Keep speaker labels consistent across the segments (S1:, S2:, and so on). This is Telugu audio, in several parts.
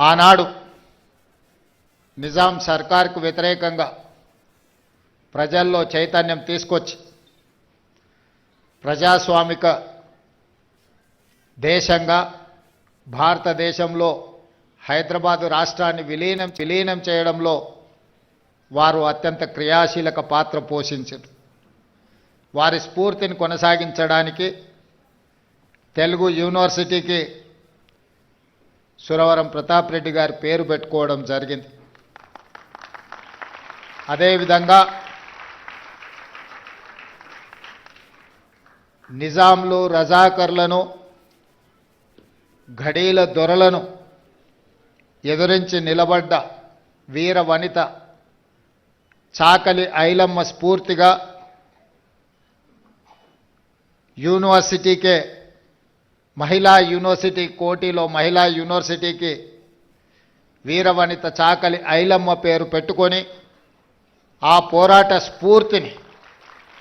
S1: ఆనాడు నిజాం సర్కార్కు వ్యతిరేకంగా ప్రజల్లో చైతన్యం తీసుకొచ్చి ప్రజాస్వామిక దేశంగా భారతదేశంలో హైదరాబాదు రాష్ట్రాన్ని విలీనం విలీనం చేయడంలో వారు అత్యంత క్రియాశీలక పాత్ర పోషించారు. వారి స్ఫూర్తిని కొనసాగించడానికి తెలుగు యూనివర్సిటీకి సురవరం ప్రతాప్ రెడ్డి గారి పేరు పెట్టుకోవడం జరిగింది. అదేవిధంగా నిజాంలు రజాకర్లను ఘడీల దొరలను ఎదురించి నిలబడ్డ వీర వనిత చాకలి ఐలమ్మ స్ఫూర్తిగా యూనివర్సిటీకే మహిళా యూనివర్సిటీ కోటిలో మహిళా యూనివర్సిటీకి వీరవనిత చాకలి ఐలమ్మ పేరు పెట్టుకొని ఆ పోరాట స్ఫూర్తిని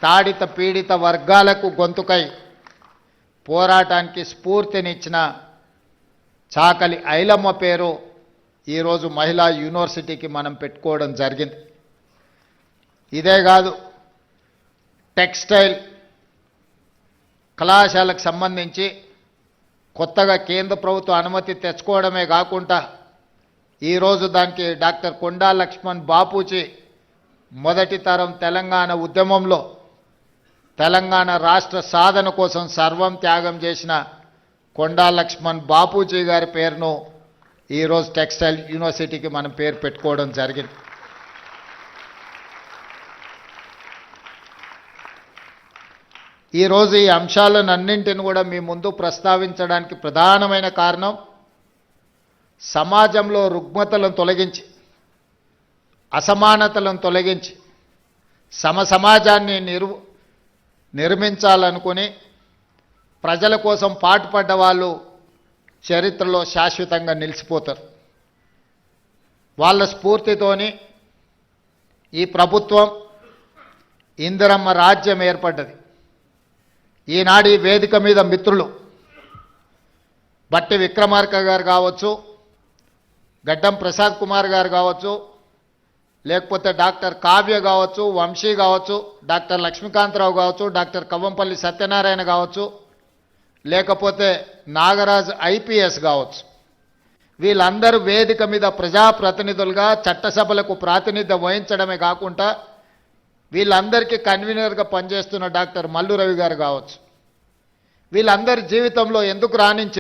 S1: తాడిత పీడిత వర్గాలకు గొంతుకై పోరాటానికి స్ఫూర్తినిచ్చిన చాకలి ఐలమ్మ పేరు ఈరోజు మహిళా యూనివర్సిటీకి మనం పెట్టుకోవడం జరిగింది. ఇదే కాదు టెక్స్టైల్ కళాశాలకు సంబంధించి కొత్తగా కేంద్ర ప్రభుత్వం అనుమతి తెచ్చుకోవడమే కాకుండా ఈరోజు దానికి డాక్టర్ కొండా లక్ష్మణ్ బాపూజీ మొదటి తరం తెలంగాణ ఉద్యమంలో తెలంగాణ రాష్ట్ర సాధన కోసం సర్వం త్యాగం చేసిన కొండా లక్ష్మణ్ బాపూజీ గారి పేరును ఈరోజు టెక్స్టైల్ యూనివర్సిటీకి మనం పేరు పెట్టుకోవడం జరిగింది. ఈరోజు ఈ అంశాలన్నింటిని కూడా మీ ముందు ప్రస్తావించడానికి ప్రధానమైన కారణం సమాజంలో రుగ్మతలను తొలగించి అసమానతలను తొలగించి సమ సమాజాన్ని నిరు నిర్మించాలనుకుని ప్రజల కోసం పాటుపడ్డ వాళ్ళు చరిత్రలో శాశ్వతంగా నిలిచిపోతారు. వాళ్ళ స్ఫూర్తితోని ఈ ప్రభుత్వం ఇందిరమ్మ రాజ్యం ఏర్పడ్డది. ఈనాడు వేదిక మీద మిత్రులు బట్టి విక్రమార్క గారు కావచ్చు గడ్డం ప్రసాద్ కుమార్ గారు కావచ్చు లేకపోతే డాక్టర్ కావ్య కావచ్చు వంశీ కావచ్చు డాక్టర్ లక్ష్మీకాంతరావు కావచ్చు డాక్టర్ కవ్వంపల్లి సత్యనారాయణ కావచ్చు లేకపోతే నాగరాజ్ ఐపీఎస్ కావచ్చు. వీళ్ళందరూ వేదిక మీద ప్రజాప్రతినిధులుగా చట్టసభలకు ప్రాతినిధ్యం వహించడమే కాకుండా వీళ్ళందరికీ కన్వీనర్గా పనిచేస్తున్న డాక్టర్ మల్లు రవి గారు కావచ్చు. వీళ్ళందరి జీవితంలో ఎందుకు రాణించి